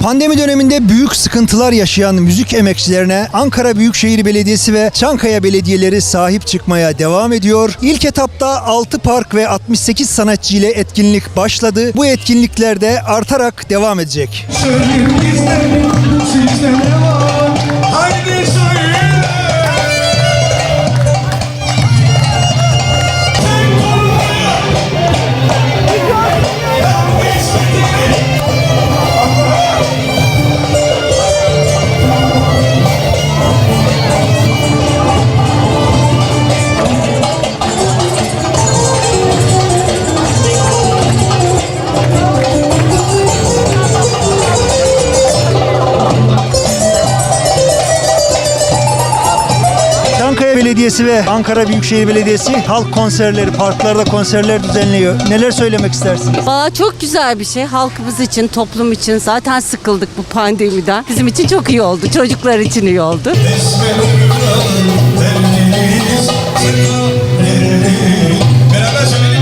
Pandemi döneminde büyük sıkıntılar yaşayan müzik emekçilerine Ankara Büyükşehir Belediyesi ve Çankaya Belediyeleri sahip çıkmaya devam ediyor. İlk etapta 6 park ve 68 sanatçı ile etkinlik başladı. Bu etkinlikler de artarak devam edecek. Söyleyin sizde ne var? Haydi Belediyesi ve Ankara Büyükşehir Belediyesi halk konserleri, parklarda konserler düzenliyor. Neler söylemek istersiniz? Valla çok güzel bir şey. Halkımız için, toplum için zaten sıkıldık bu pandemiden. Bizim için çok iyi oldu. Çocuklar için iyi oldu. Beraber söyleyelim.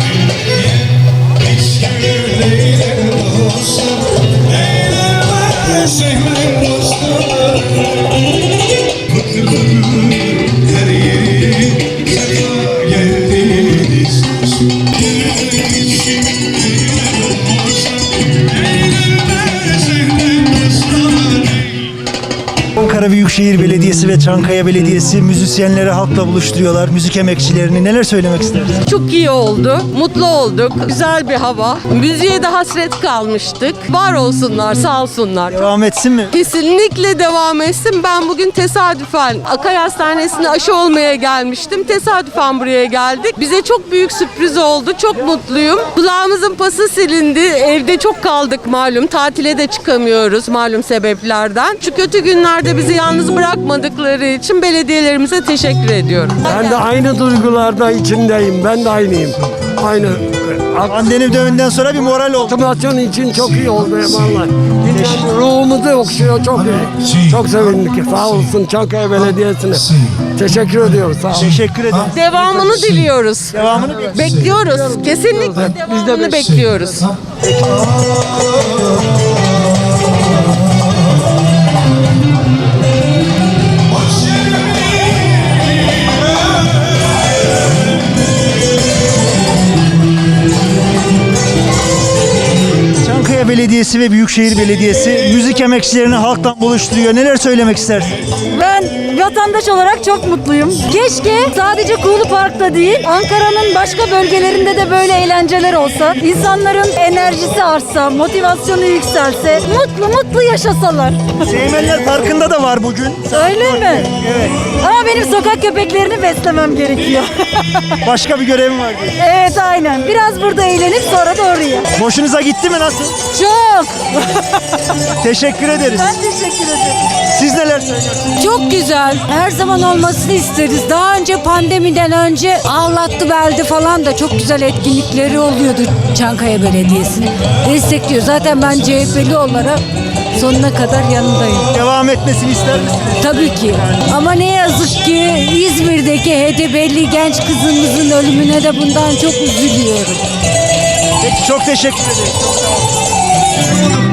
Büyükşehir Belediyesi ve Çankaya Belediyesi müzisyenleri halkla buluşturuyorlar. Müzik emekçilerini neler söylemek istersiniz? Çok iyi oldu. Mutlu olduk. Güzel bir hava. Müziğe de hasret kalmıştık. Var olsunlar, sağ olsunlar. Devam etsin mi? Kesinlikle devam etsin. Ben bugün tesadüfen Akay Hastanesi'ne aşı olmaya gelmiştim. Tesadüfen buraya geldik. Bize çok büyük sürpriz oldu. Çok mutluyum. Kulağımızın pası silindi. Evde çok kaldık malum. Tatile de çıkamıyoruz malum sebeplerden. Şu kötü günlerde bizi yalnız bırakmadıkları için belediyelerimize teşekkür ediyorum. Ben de aynı duygularda içindeyim. Ben de aynıyım. Aynı. Pandemi döneminden sonra bir moral oldu. Aktivasyon için çok iyi oldu vallahi. Ruhumuzu okşuyor çok iyi. Çok sevindik. Sağ olsun Çankaya Belediyesi'ne. Teşekkür ediyoruz. Sağ olun. Teşekkür ederim. Devamını diliyoruz. Devamını bekliyoruz. Bekliyoruz. Kesinlikle Biz de devamını bekliyoruz. Belediyesi ve Büyükşehir Belediyesi müzik emekçilerini halktan buluşturuyor. Neler söylemek istersiniz? Ben vatandaş olarak çok mutluyum. Keşke sadece Kuğulu Park'ta değil, Ankara'nın başka bölgelerinde de böyle eğlenceler olsa. İnsanların enerjisi artsa, motivasyonu yükselse, mutlu mutlu yaşasalar. Seymenler Parkı'nda da var bugün. Öyle mi? Evet. Ama benim sokak köpeklerini beslemem gerekiyor. Başka bir görevim var. evet aynen. Biraz burada eğlenip sonra da oraya. Hoşunuza gitti mi nasıl? Çok. Teşekkür ederiz. Ben teşekkür ederim. Siz neler söylüyorsunuz? Çok güzel. Her zaman olmasını isteriz. Daha önce pandemiden önce ağlattı beldi falan da çok güzel etkinlikleri oluyordu Çankaya Belediyesi'nin. Destekliyor. Zaten ben CHP'li olarak sonuna kadar yanındayım. Devam etmesini ister misiniz? Tabii ki. Ama ne yazık ki İzmir'deki HDP'li genç kızımızın ölümüne de bundan çok üzülüyorum. Peki çok teşekkür ederim. Çok sağ olun.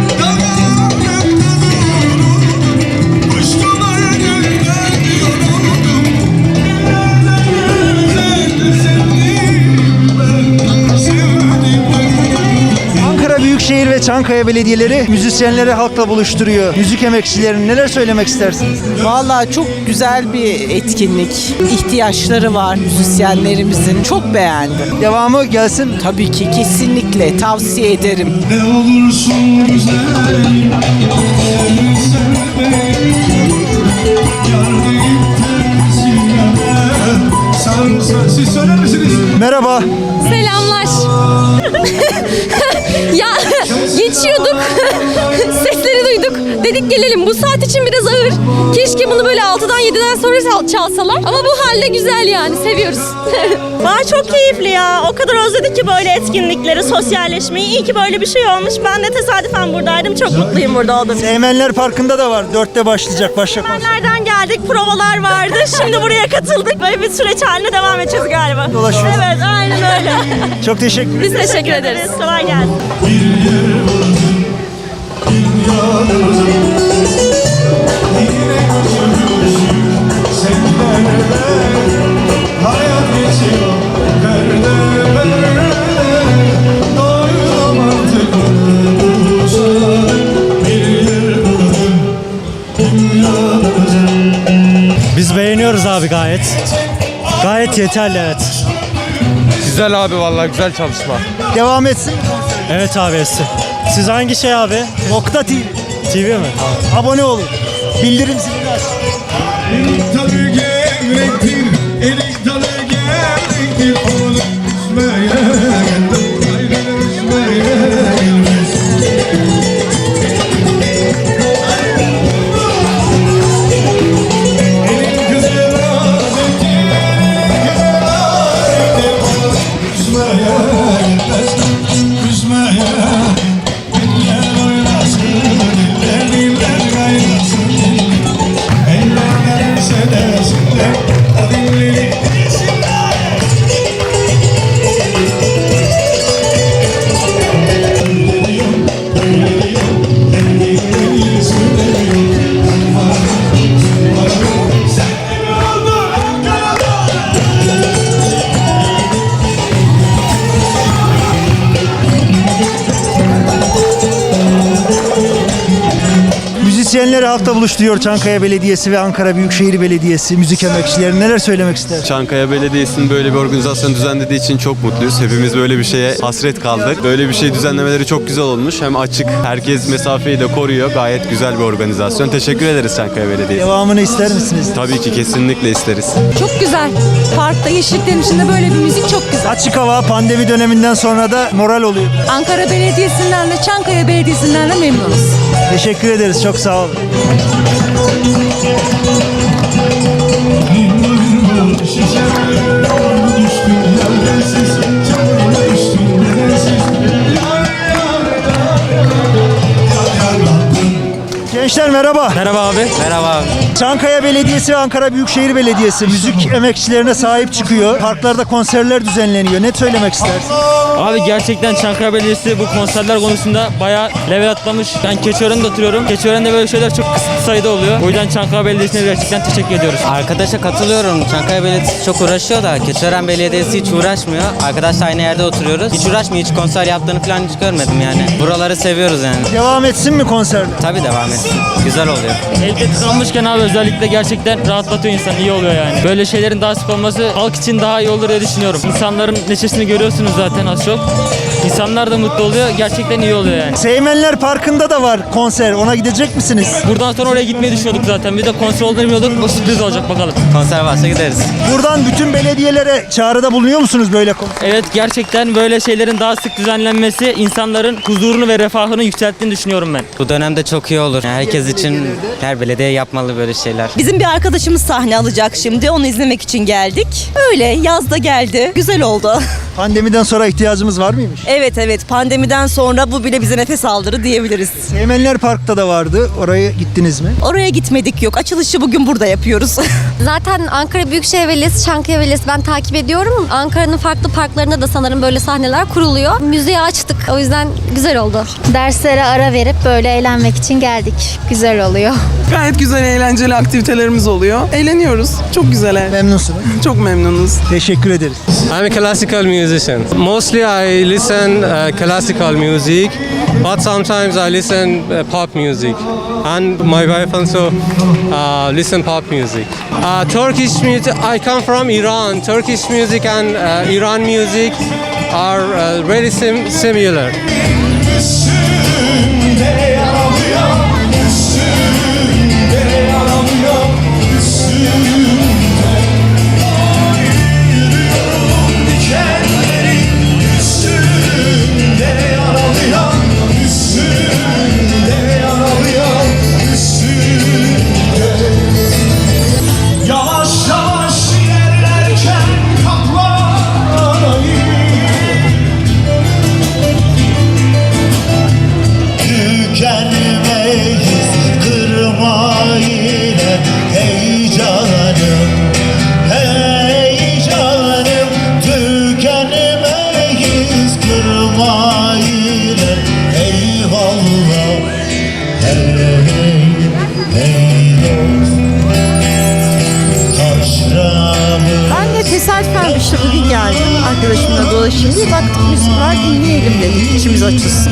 Büyükşehir ve Çankaya Belediyeleri müzisyenleri halkla buluşturuyor. Müzik emekçilerini neler söylemek istersiniz? Vallahi çok güzel bir etkinlik. İhtiyaçları var müzisyenlerimizin. Çok beğendim. Devamı gelsin. Tabii ki kesinlikle tavsiye ederim. Ne olursun güzel Sarılsa siz söyler misiniz? Merhaba. Bu saat için biraz ağır. Keşke bunu böyle 6'dan 7'den sonra çal- çalsalar. Ama bu halde güzel yani. Seviyoruz. Aa, çok keyifli ya. O kadar özledik ki böyle etkinlikleri, sosyalleşmeyi. İyi ki böyle bir şey olmuş. Ben de tesadüfen buradaydım. Çok mutluyum burada olduğum için. Seymenler Parkı'nda da var. Dörtte başlayacak. Başka. Nereden geldik? Provalar vardı. Şimdi buraya katıldık. Böyle bir süreç haline devam edeceğiz galiba. Dolaşıyoruz. Evet, aynen öyle. Çok teşekkür ederim. Biz teşekkür ederiz. Kolay gelsin. Bir yer vardı, bir abi gayet. Yeterli evet. Güzel abi vallahi güzel çalışma. Devam etsin. Evet abi Siz hangi şey abi? Nokta TV. TV mi? Abone olun. Bildirim zilini aç. Tadı gevrektir, elik tadı gevrektir Onu üzmeye Halkta buluşturuyor Çankaya Belediyesi ve Ankara Büyükşehir Belediyesi müzik emekçileri. Neler söylemek ister? Çankaya Belediyesi'nin böyle bir organizasyon düzenlediği için çok mutluyuz. Hepimiz böyle bir şeye hasret kaldık. Böyle bir şey düzenlemeleri çok güzel olmuş. Hem açık, herkes mesafeyi de koruyor. Gayet güzel bir organizasyon. Teşekkür ederiz Çankaya Belediyesi. Devamını ister misiniz? Tabii ki kesinlikle isteriz. Çok güzel. Parkta yeşilliklerin içinde böyle bir müzik çok güzel. Açık hava pandemi döneminden sonra da moral oluyor. Ankara Belediyesi'nden de Çankaya Belediyesi'nden de memnunuz. Teşekkür ederiz. Çok sağ olun. Şişe Gençler merhaba. Merhaba abi. Merhaba abi. Çankaya Belediyesi ve Ankara Büyükşehir Belediyesi müzik emekçilerine sahip çıkıyor. Parklarda konserler düzenleniyor. Ne söylemek istersin? Abi gerçekten Çankaya Belediyesi bu konserler konusunda bayağı level atlamış. Ben Keçiören'de oturuyorum. Keçiören'de böyle şeyler çok kısıtlı sayıda oluyor. O yüzden Çankaya Belediyesi'ne gerçekten teşekkür ediyoruz. Arkadaşa katılıyorum. Çankaya Belediyesi çok uğraşıyor da Keçiören Belediyesi hiç uğraşmıyor. Arkadaşla aynı yerde oturuyoruz. Hiç uğraşmıyor. Hiç konser yaptığını falan hiç görmedim yani. Buraları seviyoruz yani. Devam etsin mi konserler? Tabii devam etsin. Güzel oluyor. Elde tıkanmışken abi özellikle gerçekten rahatlatıyor insan. iyi oluyor yani. Böyle şeylerin daha sık olması halk için daha iyi olur diye düşünüyorum. İnsanların neşesini görüyorsunuz zaten az çok. İnsanlar da mutlu oluyor. Gerçekten iyi oluyor yani. Seymenler Parkı'nda da var konser. Ona gidecek misiniz? Buradan sonra oraya gitmeyi düşünüyorduk zaten. Bir de konser olduğunu bilmiyorduk. O sürpriz olacak bakalım. Konser varsa gideriz. Buradan bütün belediyelere çağrıda bulunuyor musunuz böyle konser? Evet gerçekten böyle şeylerin daha sık düzenlenmesi insanların huzurunu ve refahını yükselttiğini düşünüyorum ben. Bu dönemde çok iyi olur. Yani herkes için her belediye yapmalı böyle şeyler. Bizim bir arkadaşımız sahne alacak şimdi. Onu izlemek için geldik. Öyle yazda geldi. Güzel oldu. Pandemiden sonra ihtiyacımız var mıymış? Evet evet pandemiden sonra bu bile bize nefes aldırı diyebiliriz. Seymenler Park'ta da vardı. Oraya gittiniz mi? Oraya gitmedik yok. Açılışı bugün burada yapıyoruz. Zaten Ankara Büyükşehir Belediyesi, Çankaya Belediyesi ben takip ediyorum. Ankara'nın farklı parklarında da sanırım böyle sahneler kuruluyor. Müziği açtık. O yüzden güzel oldu. Derslere ara verip böyle eğlenmek için geldik. Güzel oluyor. Gayet güzel eğlenceli aktivitelerimiz oluyor. Eğleniyoruz. Çok güzel. Memnunsunuz. Çok memnunuz. Teşekkür ederiz. I'm a classical musician. Mostly I listen uh, classical music, but sometimes I listen uh, pop music. And my wife also uh, listen pop music. Uh, Turkish music. I come from Iran. Turkish music and uh, Iran music are uh, very sim- similar. Yapma yine eyvallah işte şey bugün geldim. Arkadaşımla dolaşayım diye baktık müzikler dinleyelim dedik. İçimiz açılsın.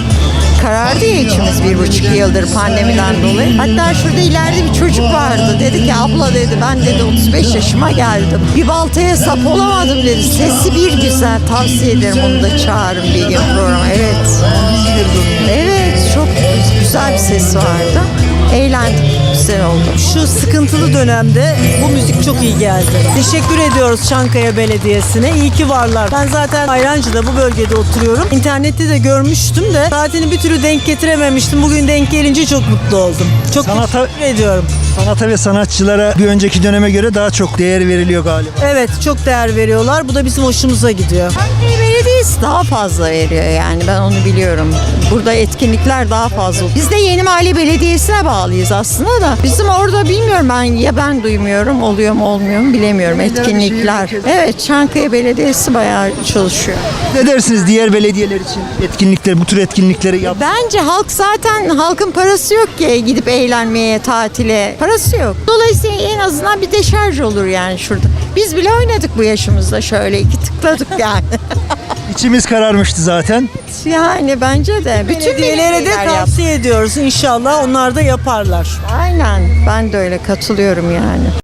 Karardı ya içimiz bir buçuk yıldır pandemiden dolayı. Hatta şurada ileride bir çocuk vardı. Dedi ki abla dedi ben dedi 35 yaşıma geldim. Bir baltaya sap olamadım dedi. Sesi bir güzel. Tavsiye ederim onu da çağırın bir gün programa. Evet. Evet çok güzel bir ses vardı. Eğlendik. Güzel oldu. Şu sıkıntılı dönemde bu müzik çok iyi geldi. Teşekkür ediyoruz Çankaya Belediyesi'ne. İyi ki varlar. Ben zaten Ayrancı'da bu bölgede oturuyorum. İnternette de görmüştüm de saatini bir türlü denk getirememiştim. Bugün denk gelince çok mutlu oldum. Çok Sanata- teşekkür ediyorum. Sanata ve sanatçılara bir önceki döneme göre daha çok değer veriliyor galiba. Evet çok değer veriyorlar. Bu da bizim hoşumuza gidiyor. Belediyesi daha fazla veriyor yani ben onu biliyorum. Burada etkinlikler daha fazla. Biz de Yeni Mahalle Belediyesi'ne bağlıyız aslında da. Bizim orada bilmiyorum ben ya ben duymuyorum oluyor mu olmuyor mu bilemiyorum etkinlikler. Evet Çankaya Belediyesi bayağı çalışıyor. Ne dersiniz diğer belediyeler için etkinlikler, bu tür etkinlikleri yap? Bence halk zaten halkın parası yok ki gidip eğlenmeye, tatile. Parası yok. Dolayısıyla en azından bir deşarj olur yani şurada. Biz bile oynadık bu yaşımızda şöyle iki tıkladık yani. İçimiz kararmıştı zaten. yani bence de. Bütün Belediyelere de belediyeler yaptı. tavsiye ediyoruz. İnşallah onlar da yaparlar. Aynen. Ben de öyle katılıyorum yani.